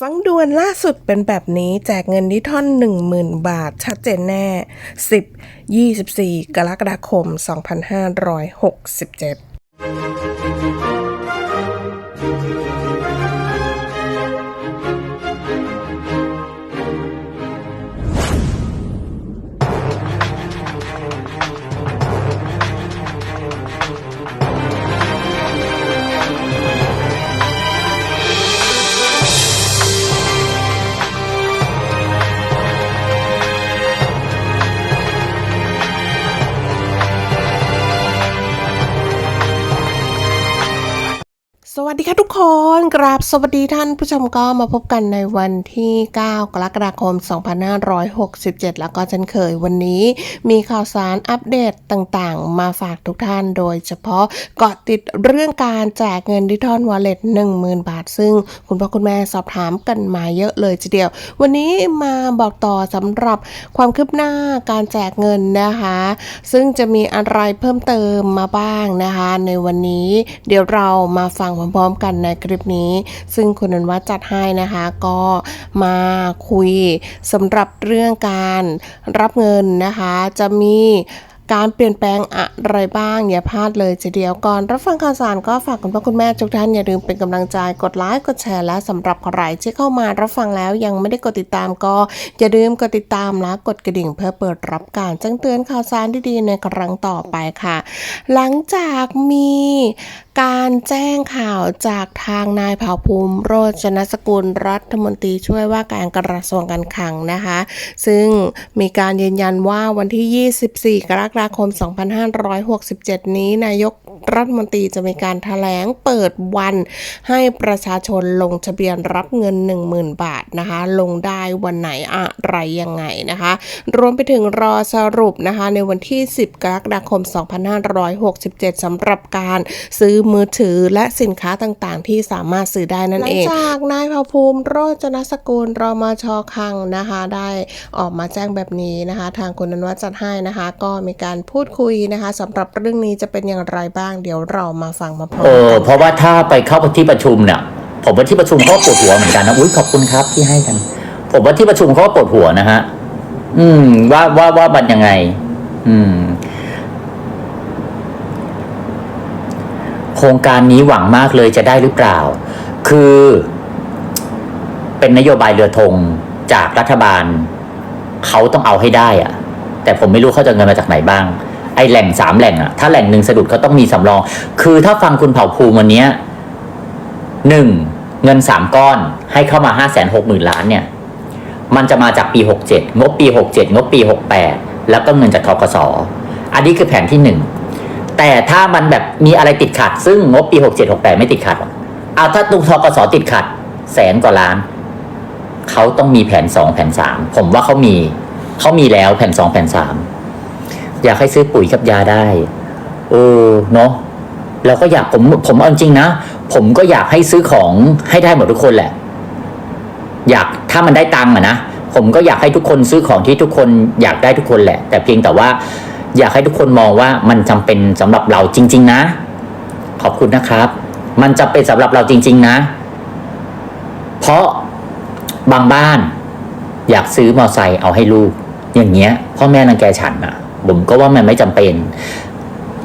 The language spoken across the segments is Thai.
ฟังด่วนล่าสุดเป็นแบบนี้แจกเงินดิท่อน 10,000 บาท ชัดเจนแน่ 10 24 กรกฎาคม 2567 ค่ะทุกค นกราบสวัสดีท่านผู้ชมก็มาพบกันในวันที่ 9 กรกฎาคม 2567 แล้วก็เช่นเคยวันนี้มีข่าวสารอัปเดตต่างๆ มาฝากทุกท่านโดยเฉพาะเกาะติดเรื่องการแจกเงินดิจิทอลวอลเล็ต10,000 บาท ซึ่งคุณพ่อคุณแม่สอบถามกันมาเยอะเลยทีเดียว วันนี้มาบอกต่อสำหรับความคืบหน้าการแจกเงินนะคะ ซึ่งจะมีอะไรเพิ่มเติมมาบ้างนะคะ ในวันนี้เดี๋ยวเรามาฟังพร้อมๆกันในคลิปนี้ ซึ่งคุณนันวัฒน์จัดให้นะคะก็มาคุยสำหรับเรื่องการรับเงินนะคะ จะมี การเปลี่ยนแปลงอะไรบ้างอย่าพลาดเลยทีเดียวก่อน รับฟังข่าวสารก็ฝากคุณพ่อคุณแม่ทุกท่านอย่าลืมเป็นกำลังใจกดไลค์กดแชร์และสำหรับใครที่เข้ามารับฟังแล้วยังไม่ได้กดติดตามก็อย่าลืมกดติดตามและกดกระดิ่งเพื่อเปิดรับการแจ้งเตือนข่าวสารดีๆในครั้งต่อไปค่ะ หลังจากมีการแจ้งข่าวจากทางนายเผ่าภูมิ โรจนสกุลรัฐมนตรีช่วยว่าการกระทรวงการคลังนะคะ ซึ่งมีการยืนยันว่าวันที่ 24 กรกฎาคม 2567 นี้นายก รัฐมนตรีจะมีการแถลงเปิดวันให้ประชาชนลงทะเบียนรับเงิน 10,000 บาทนะคะ ลงได้วันไหนอะไรยังไงนะคะ รวมไปถึงรอสรุปนะคะ ในวันที่ 10 กรกฎาคม 2567สำหรับการซื้อมือถือและสินค้าต่างๆ ที่สามารถซื้อได้นั่นเองหลังจากนายเผ่าภูมิโรจนสกุลรมชคังนะคะ ได้ออกมาแจ้งแบบนี้นะคะ ทางคุณนวัฒน์จัดให้นะคะ ก็มีการพูดคุยนะคะสำหรับเรื่องนี้จะเป็นอย่างไรบ้างเดี๋ยวเรามาฟังมาพร้อเอมอกันเพราะว่าถ้าไปเข้าที่ประชุมเนี่ยผมว่าที่ประชุมเขาก็ปวดหัวเหมือนกันนะอุ้ยขอบคุณครับที่ให้กัน ผมว่าที่ประชุมเขาก็ปวดหัวนะฮะอืม ว่าว่าว่ามันยังไง อืม โครงการนี้หวังมากเลยจะได้หรือเปล่า คือ เป็นนโยบายเรือธงจากรัฐบาล เขาต้องเอาให้ได้อะแต่ผมไม่รู้เขาจะเอาเงินมาจากไหนบ้าง ไอแหล่งสามแหล่งอะถ้าแหล่งหนึ่งสะดุดเขาต้องมีสำรอง คือถ้าฟังคุณเผ่าภูมิวันนี้หนึ่งเงินสามก้อนให้เข้ามาห้าแสนหกหมื่นล้านเนี่ย มันจะมาจากปีหกเจ็ดงบปีหกเจ็ดงบปีหกแปดแล้วก็เงินจากทกสอันนี้คือแผนที่หนึ่งแต่ถ้ามันแบบมีอะไรติดขัด ซึ่งงบปีหกเจ็ดหกแปดไม่ติดขัดเอาถ้าตุงทกสติดขัด แสนกว่าล้านเขาต้องมีแผนสองแผนสามผมว่าเขามีเขามีแล้วแผนสองแผนสาม อยากให้ซื้อปุ๋ยกับยาได้ เออเนาะแล้วก็อยากผมผมเอาจริงนะ ผมก็อยากให้ซื้อของให้ได้หมดทุกคนแหละ อยากถ้ามันได้ตังค์อะนะผมก็อยากให้ทุกคนซื้อของที่ทุกคนอยากได้ทุกคนแหละ แต่เพียงแต่ว่า อยากให้ทุกคนมองว่ามันจำเป็นสำหรับเราจริง ๆ นะ ขอบคุณนะครับ มันจะเป็นสำหรับเราจริง ๆ นะ เพราะบางบ้าน อยากซื้อมอเตอร์ไซค์เอาให้ลูก อย่างเงี้ยพ่อแม่นังแกฉันอะ ผมก็ว่ามันไม่จำเป็น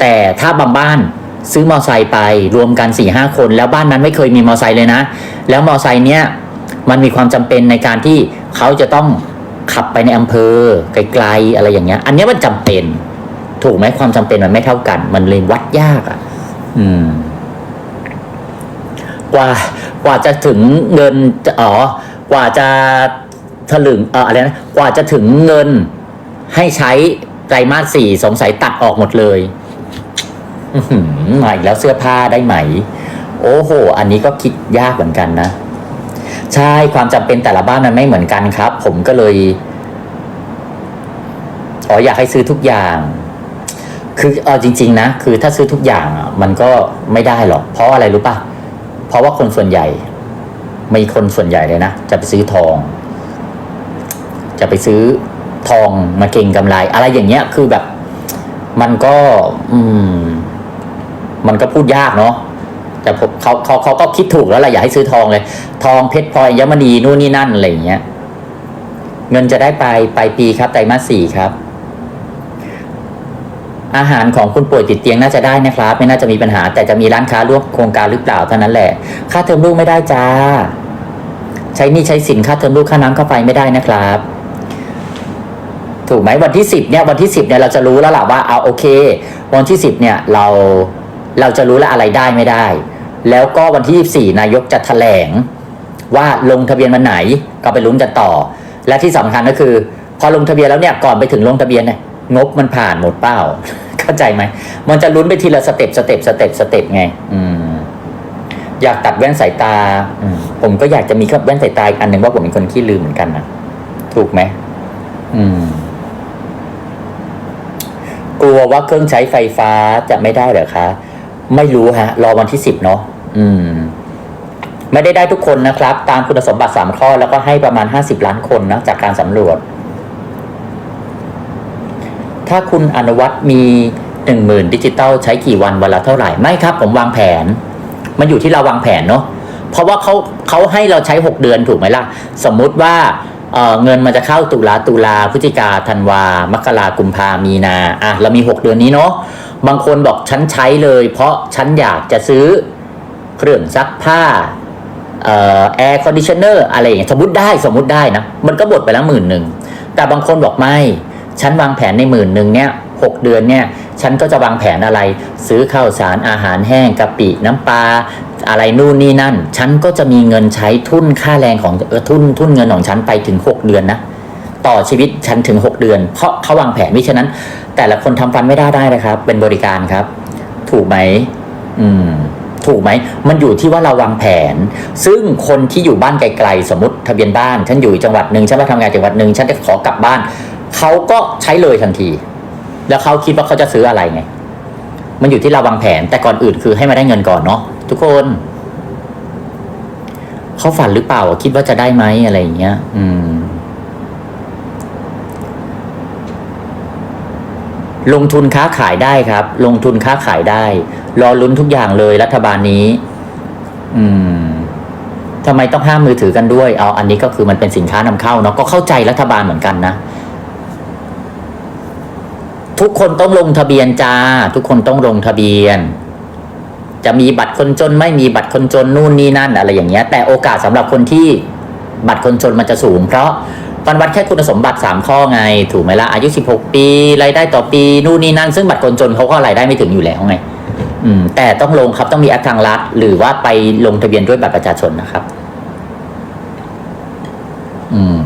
แต่ถ้าบางบ้านซื้อมอไซค์ไปรวมกันสี่ห้าคน แล้วบ้านนั้นไม่เคยมีมอไซค์เลยนะ แล้วมอไซค์เนี้ยมันมีความจำเป็นในการที่เขาจะต้องขับไปในอำเภอไกลๆอะไรอย่างเงี้ย อันนี้มันจำเป็น ถูกไหมความจำเป็นมันไม่เท่ากัน มันเลยวัดยากอะ่ะ อืม กว่ากว่าจะถึงเงินอ๋อกว่าจะถลึงเอออะไรนะกว่าจะถึงเงินให้ใช้ ไตรมาสสี่สงสัยตัดออกหมดเลย อื้อหือมาอีกแล้วเสื้อผ้าได้ไหม โอ้โห อันนี้ก็คิดยากเหมือนกันนะ ใช่ความจำเป็นแต่ละบ้านมันไม่เหมือนกันครับ ผมก็เลยอ๋ออยากให้ซื้อทุกอย่าง คือเอาจริง ๆ นะ คือถ้าซื้อทุกอย่างมันก็ไม่ได้หรอก เพราะอะไรรู้ป่ะเพราะว่าคนส่วนใหญ่ มีคนส่วนใหญ่เลยนะ จะไปซื้อทอง จะไปซื้อ ทองมาเก็งกำไร อะไรอย่างเงี้ยคือแบบ มันก็ อืม มันก็พูดยากเนาะแต่เขาเขาเขาก็คิดถูกแล้วแหละอย่าให้ซื้อทองเลย ทองเพชรพลอยยมณีนู่นนี่นั่นอะไรอย่างเงี้ยเงินจะได้ไปปลายปีครับไตรมาสสี่ครับ อาหารของคุณป่วยติดเตียงน่าจะได้นะครับ ไม่น่าจะมีปัญหา แต่จะมีร้านค้าร่วมโครงการหรือเปล่าเท่านั้นแหละ ค่าเทอมลูกไม่ได้จ้า ใช้นี่ใช้สินค่าเทอมลูกค่าน้ำค่าไฟไม่ได้นะครับ ถูกไหมวันที่สิบเนี่ยวันที่สิบเนี่ยเราจะรู้แล้วล่ะว่าเอาโอเค วันที่สิบเนี่ยเราเราจะรู้แล้วอะไรได้ไม่ได้ แล้วก็วันที่ยี่สี่นายกจะแถลงว่าลงทะเบียนวันไหนก็ไปลุ้นกันต่อ และที่สำคัญก็คือ พอลงทะเบียนแล้วเนี่ยก่อนไปถึงลงทะเบียนเนี่ยงบมันผ่านหมดเปล่าเข้าใจไหมมันจะลุ้นไปทีละสเต็ปสเต็ปสเต็ปสเต็ปไง อืมอยากตัดแว่นสายตา ผมก็อยากจะมีแว่นสายตาอีกอันหนึ่งว่าผมเป็นคนขี้ลืมเหมือนกันนะ ถูกไหม อืม กลัวว่าเครื่องใช้ไฟฟ้าจะไม่ได้เหรอคะ ไม่รู้ฮะ รอวันที่สิบเนาะอืม ไม่ได้ได้ทุกคนนะครับ ตามคุณสมบัติสามข้อแล้วก็ให้ประมาณห้าสิบล้านคนนะจากการสำรวจ ถ้าคุณอนุวัตมีหนึ่งหมื่นดิจิตอลใช้กี่วันวันละเท่าไหร่ ไม่ครับ ผมวางแผน มันอยู่ที่เราวางแผนเนาะเพราะว่าเขาเขาให้เราใช้หกเดือนถูกไหมล่ะ สมมุติว่า เงินมันจะเข้าตุลาตุลาพฤศจิกาธันวา มกรากุมภามีนาอะเรามีหกเดือนนี้เนาะบางคนบอกฉันใช้เลย เพราะฉันอยากจะซื้อเครื่องซักผ้าแอร์คอนดิชเนอร์อะไรอย่างเงี้ยสมมติได้สมมติได้นะ มันก็บดไปแล้วหมื่นหนึ่งแต่บางคนบอกไม่ ฉันวางแผนในหมื่นหนึ่งเนี่ยหกเดือนเนี่ย ฉันก็จะวางแผนอะไร ซื้อข้าวสารอาหารแห้งกะปิน้ำปลาอะไรนู่นนี่นั่น ฉันก็จะมีเงินใช้ทุนค่าแรงของเออทุนทุนเงินของฉันไปถึงหกเดือนนะต่อชีวิตฉันถึงหกเดือน เพราะเขาวางแผนมิฉะนั้น แต่ละคนทำฟันไม่ได้ได้นะครับ เป็นบริการครับ ถูกไหมอืมถูกไหม มันอยู่ที่ว่าเราวางแผน ซึ่งคนที่อยู่บ้านไกลๆ สมมติทะเบียนบ้าน ฉันอยู่จังหวัดหนึ่งฉันมาทำงานจังหวัดหนึ่งฉันจะขอกลับบ้าน เขาก็ใช้เลยทันที แล้วเขาคิดว่าเขาจะซื้ออะไรไง มันอยู่ที่เราวางแผน แต่ก่อนอื่นคือให้มาได้เงินก่อนเนาะทุกคนเขาฝันหรือเปล่าคิดว่าจะได้ไหมอะไรอย่างเงี้ย อืม ลงทุนค้าขายได้ครับ ลงทุนค้าขายได้ รอลุ้นทุกอย่างเลยรัฐบาลนี้ อืมทำไมต้องห้ามมือถือกันด้วย เอาอันนี้ก็คือมันเป็นสินค้านำเข้าเนาะก็เข้าใจรัฐบาลเหมือนกันนะ ทุกคนต้องลงทะเบียนจ้า ทุกคนต้องลงทะเบียน จะมีบัตรคนจนไม่มีบัตรคนจนนู่นนี่นั่นอะไรอย่างเงี้ย แต่โอกาสสำหรับคนที่บัตรคนจนมันจะสูง เพราะมันวัดแค่คุณสมบัติ 3 ข้อไง ถูกไหมล่ะอายุ 16 ปีรายได้ต่อปีนู่นนี่นั่น ซึ่งบัตรคนจนเขาก็รายได้ไม่ถึงอยู่แล้วไง อืม แต่ต้องลงครับต้องมีแอปทางรัฐ หรือว่าไปลงทะเบียนด้วยบัตรประชาชนนะครับ อืม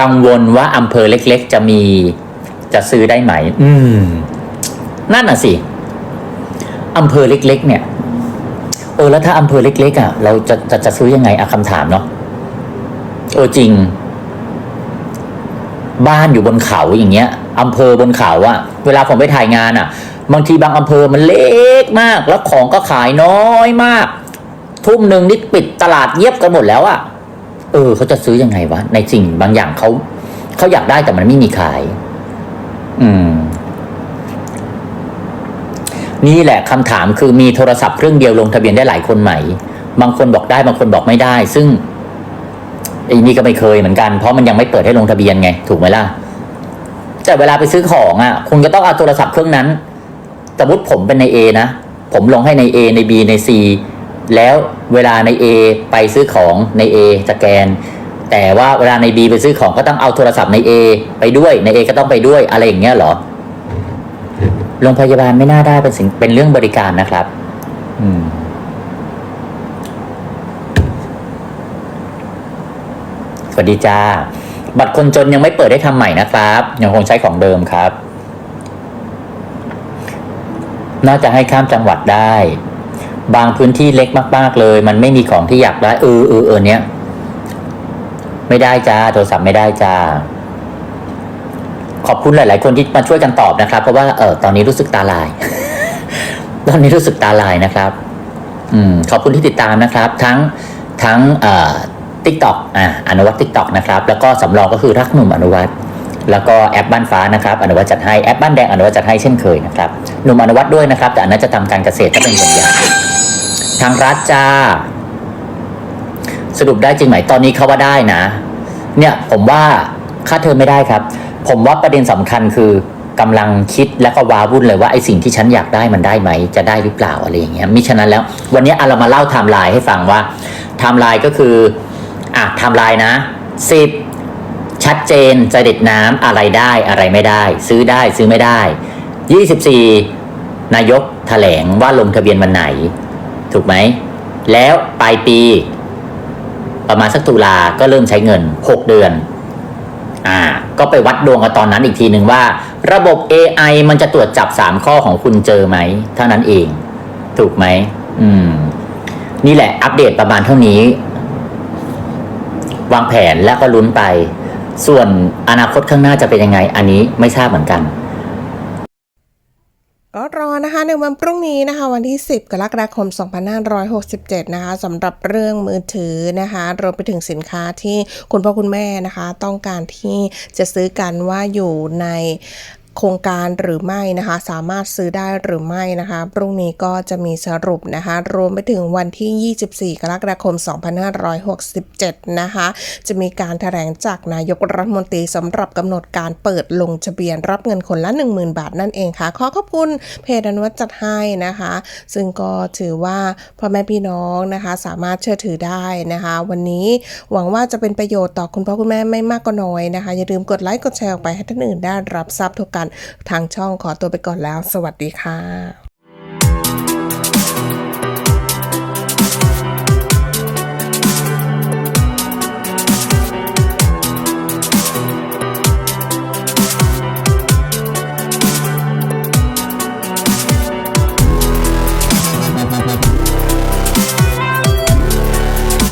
กังวลว่าอำเภอเล็กๆ จะมีจะซื้อได้ไหม อืม นั่นน่ะสิอำเภอเล็ก ๆ เนี่ย เออแล้วถ้าอำเภอเล็ก ๆ อะ เราจะจะจะซื้อยังไงอะคำถามเนาะเออจริง บ้านอยู่บนเขาอย่างเงี้ยอำเภอบนเขาอะเวลาผมไปถ่ายงานอะบางทีบางอำเภอมันเล็กมาก แล้วของก็ขายน้อยมาก ทุ่มหนึ่งนี่ปิดตลาดเยียบกันหมดแล้วอะ เออเขาจะซื้อยังไงวะในสิ่งบางอย่างเขาเขาอยากได้แต่มันไม่มีขาย อืม นี่แหละคำถามคือมีโทรศัพท์เครื่องเดียวลงทะเบียนได้หลายคนไหม บางคนบอกได้บางคนบอกไม่ได้ ซึ่งไอ้นี่ก็ไม่เคยเหมือนกันเพราะมันยังไม่เปิดให้ลงทะเบียนไง ถูกไหมล่ะแต่เวลาไปซื้อของอะ คุณก็ต้องเอาโทรศัพท์เครื่องนั้นสมมติผมเป็นใน A นะ ผมลงให้ใน A ใน B ใน C แล้ว เวลาใน A ไปซื้อของใน A สแกน แต่ว่าเวลาใน B ไปซื้อของก็ต้องเอาโทรศัพท์ใน A ไปด้วยใน A ก็ต้องไปด้วยอะไรอย่างเงี้ยเหรอโรงพยาบาลไม่น่าได้เป็นสิ่งเป็นเรื่องบริการนะครับ อืมสวัสดีจ้า บัตรคนจนยังไม่เปิดให้ทำใหม่นะครับ ยังคงใช้ของเดิมครับ น่าจะให้ข้ามจังหวัดได้ บางพื้นที่เล็กมาก ๆ เลย มันไม่มีของที่อยากได้เออเออเออเนี้ยไม่ได้จ้าโทรศัพท์ไม่ได้จ้าขอบคุณหลาย ๆ คนที่มาช่วยกันตอบนะครับ เพราะว่าเออตอนนี้รู้สึกตาลาย ตอนนี้รู้สึกตาลายนะครับ อืมขอบคุณที่ติดตามนะครับ ทั้งทั้งเอ่อทิกตอกอ่าอนุวัตทิกตอกนะครับ แล้วก็สำรองก็คือรักหนุ่มอนุวัต แล้วก็แอปบ้านฟ้านะครับอนุวัตจัดให้แอปบ้านแดงอนุวัตจัดให้เช่นเคยนะครับหนุ่มอนุวัตด้วยนะครับ แต่อันนั้นจะทำการเกษตรถ้าเป็นส่วนใหญ่ทางรัฐจ้า สรุปได้จริงไหมตอนนี้เขาว่าได้นะ เนี่ยผมว่าค่าเทอมไม่ได้ครับ ผมว่าประเด็นสำคัญคือกำลังคิดแล้วก็ว้าวุ่นเลยว่าไอ้สิ่งที่ฉันอยากได้มันได้ไหม จะได้หรือเปล่าอะไรอย่างเงี้ยมิฉะนั้นแล้ว วันนี้เอาเรามาเล่าไทม์ไลน์ให้ฟังว่าไทม์ไลน์ก็คืออะไทม์ไลน์นะสิบ ชัดเจนจะเด็ดน้ำอะไรได้อะไรไม่ได้ ซื้อได้ซื้อไม่ได้ยี่สิบสี่นายกแถลงว่าลงทะเบียนวันไหน ถูกไหม แล้วปลายปี ประมาณสักตุลาก็เริ่มใช้เงิน 6 เดือนอ่าก็ไปวัดดวงกันตอนนั้นอีกทีหนึ่งว่า ระบบ AI มันจะตรวจจับ 3 ข้อของคุณเจอไหม เท่านั้นเอง ถูกไหมอืม นี่แหละอัปเดตประมาณเท่านี้ วางแผนแล้วก็ลุ้นไป ส่วนอนาคตข้างหน้าจะเป็นยังไง อันนี้ไม่ทราบเหมือนกันก็รอนะคะในวันพรุ่งนี้นะคะ วันที่ 10 กรกฎาคม 2567 นะคะสำหรับเรื่องมือถือนะคะรวมไปถึงสินค้าที่คุณพ่อคุณแม่นะคะ ต้องการที่จะซื้อกันว่าอยู่ใน โครงการหรือไม่นะคะ สามารถซื้อได้หรือไม่นะคะพรุ่งนี้ก็จะมีสรุปนะคะ รวมไปถึงวันที่ 24 กรกฎาคม 2567 นะคะ จะมีการแถลงจากนายกรัฐมนตรีสำหรับกำหนดการเปิดลงทะเบียนรับเงินคนละ 10,000 บาทนั่นเองค่ะ ขอขอบคุณเพจอนุวัตจัดให้นะคะ ซึ่งก็ถือว่าพ่อแม่พี่น้องนะคะ สามารถเชื่อถือได้นะคะ วันนี้หวังว่าจะเป็นประโยชน์ต่อคุณพ่อคุณแม่ไม่มากก็น้อยนะคะ อย่าลืมกดไลค์กดแชร์ออกไปให้ท่านอื่นได้รับทราบทุกกันทางช่องขอตัวไปก่อนแล้ว สวัสดีค่ะ